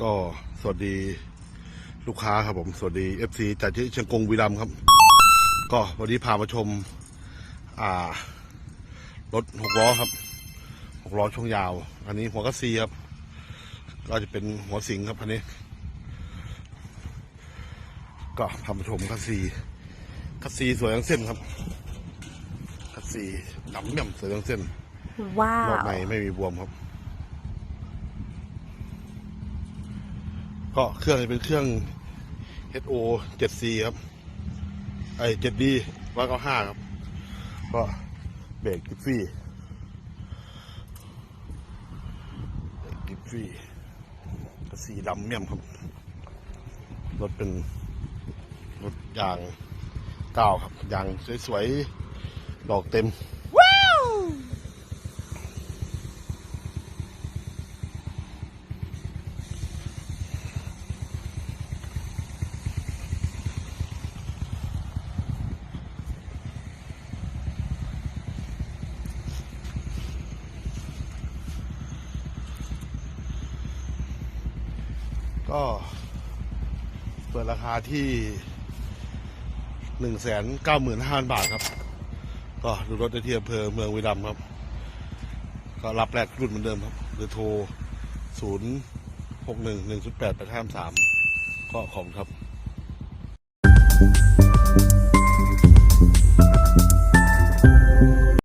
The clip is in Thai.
ก็สวัสดีลูกค้าครับผม สวัสดี FC จากที่เชียงกงวีรัมย์ครับ ก็วันนี้พามาชม อ่ารถหกล้อครับหกล้อช่วงยาว อันนี้หัวกัสซีครับ ก็จะเป็นหัวสิงครับอันนี้ ก็พามาชมคัสซีคัสซีสวยทั้งเส้นครับคัสซีดำเมี่ยมสวยทั้งเส้นว้ารอบวในไม่มีบวมครับ ก็เครื่องเป็นเครื่อง HO 7C ครับ ไอ้ 7D 195ครับ ก็เบรกกิฟฟี่เบรกกิฟฟี่สีดำเมี่ยมครับ รถเป็น รถยางเก้าครับ ยางสวยๆ ดอกเต็ม ก็เปิดราคาที่หนึ่งแสนเก้าหมื่นห้าพันบาทครับ ก็ดูรถได้ที่อำเภอเมืองวิดัมครับ ก็รับแรกรุ่นเหมือนเดิมครับหรือโทรศูนย์หกหนึ่งหนึ่งศูนย์แปดแปดห้าสามก็ของครับ